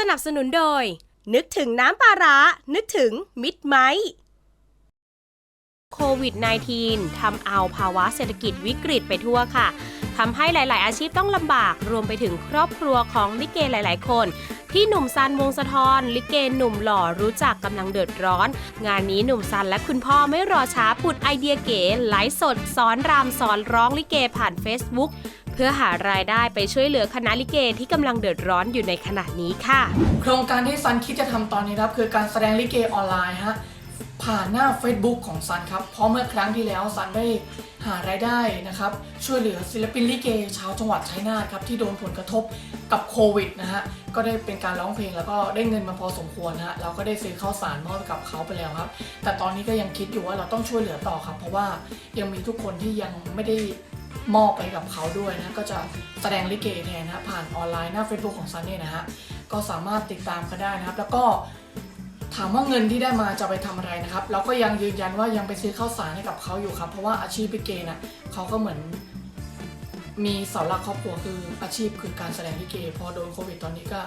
สนับสนุนโดย นึกถึงน้ำปลาร้า นึกถึงมิตรไมโควิด -19 ทำเอาภาวะเศรษฐกิจวิกฤตไปทั่วค่ะ ทำให้หลาย ๆ อาชีพต้องลำบาก รวมไปถึงครอบครัวของลิเกหลาย ๆ คน ที่หนุ่มซันวงสะทอนลิเกหนุ่มหล่อรู้จักกำลังเดือดร้อน งานนี้หนุ่มซันและคุณพ่อไม่รอช้าผุดไอเดียเก๋ไลฟ์สดสอนรำสอนร้องลิเกผ่าน Facebook เพื่อหารายได้ไปช่วยเหลือคณะลิเกที่กำลังเดือดร้อนอยู่ในขณะนี้ค่ะ โครงการที่ซันคิดจะทำตอนนี้ครับคือการแสดงลิเกออนไลน์ฮะ ผ่านหน้า Facebook ของซันครับ เพราะเมื่อครั้งที่แล้วซันได้หารายได้นะครับ ช่วยเหลือศิลปินลิเกชาวจังหวัดชัยนาทครับ ที่โดนผลกระทบกับโควิดนะฮะ ก็ได้เป็นการร้องเพลงแล้วก็ได้เงินมาพอสมควรนะฮะ เราก็ได้ซื้อข้าวสารมอบกับเขาไปแล้วครับ แต่ตอนนี้ก็ยังคิดอยู่ว่าเราต้องช่วยเหลือต่อครับ เพราะว่ายังมีทุกคนที่ยังไม่ได้มอบไปกับเขาด้วยนะ ก็จะแสดงลิเกแทนนะฮะผ่านออนไลน์หน้า Facebook ของซันเนี่ยนะฮะ ก็สามารถติดตามกันได้นะครับ แล้วก็ ถามว่าเงินที่ได้มาจะไปทำอะไรนะครับ เราก็ยังยืนยันว่ายังไปซื้อข้าวสารให้กับเขาอยู่ครับ เพราะว่าอาชีพพิเกน่ะเขาก็เหมือน มีเสาหลักครอบครัวคืออาชีพคือการแสดงพิเก พอโดนโควิดตอนนี้ก็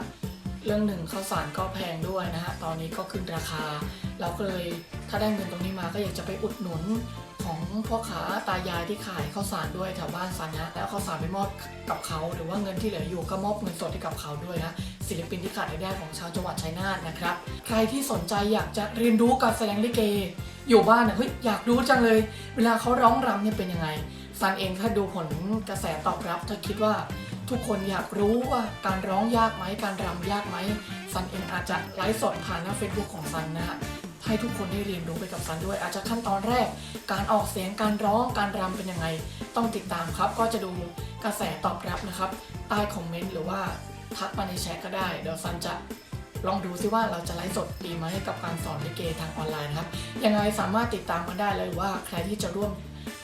เรื่องหนึ่งข้าวสารก็แพงด้วยนะฮะตอนนี้ก็ขึ้นราคา เราก็เลยถ้าได้เงินตรงนี้มาก็อยากจะไปอุดหนุน ของพ่อค้าตายายที่ขายข้าวสารด้วยแถวบ้านซันนะแล้วข้าวสารไปมอบกับเขา หรือว่าเงินที่เหลืออยู่ก็มอบเงินสดให้กับเขาด้วยนะศิลปินที่ขาดรายได้ของชาวจังหวัดชัยนาทนะครับ ใครที่สนใจอยากจะเรียนรู้การแสดงลิเก อยู่บ้านนะเฮ้ยอยากรู้จังเลย เวลาเขาร้องรำเนี่ยเป็นยังไงซันเองถ้าดูผลกระแสตอบรับถ้าคิดว่าทุกคนอยากรู้ว่าการร้องยากไหมการรำยากไหมซันเองอาจจะไลฟ์สดผ่านหน้า Facebook ของซันนะฮะ ให้ทุกคนได้เรียนรู้ไปกับซันด้วย อาจจะขั้นตอนแรก การออกเสียงการร้องการรำเป็นยังไง ต้องติดตามครับ ก็จะดูกระแสตอบรับนะครับ ใต้คอมเมนต์หรือว่าทักมาในแชทก็ได้ เดี๋ยวซันจะลองดูซิว่าเราจะไลฟ์สดดีไหมกับการสอนลิเกทางออนไลน์นะครับ ยังไงสามารถติดตามกันได้เลยว่าใครที่จะร่วม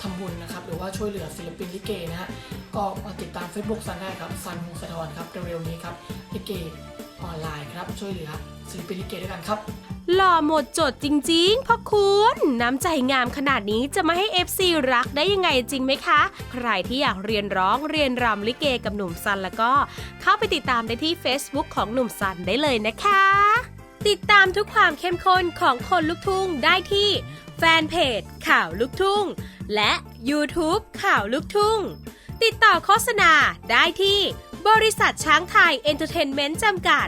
ทำบุญนะครับ หรือว่าช่วยเหลือศิลปินลิเกนะฮะก็มาติดตาม Facebook ซันได้ครับซันฮงสะทอนครับเร็วๆนี้ครับลิเกออนไลน์ครับช่วยเหลือ ศิลปินลิเกด้วยกันครับ หล่อหมดจดจริงๆพ่อคุณ น้ำใจงามขนาดนี้จะมาให้ FC รักได้ยังไงจริงไหมคะ ใครที่อยากเรียนร้องเรียนรำลิเกกับหนุ่มซันแล้วก็ เข้าไปติดตามได้ที่ Facebook ของหนุ่มซันได้เลยนะคะ ติดตามทุกความเข้มข้นของคนลุกทุ่งได้ที่แฟนเพจข่าวลุกทุ่ง และ YouTube ข่าวลุกทุ่ง ติดต่อโฆษณาได้ที่ บริษัทช้างไทยเอนเตอร์เทนเมนต์จำกัด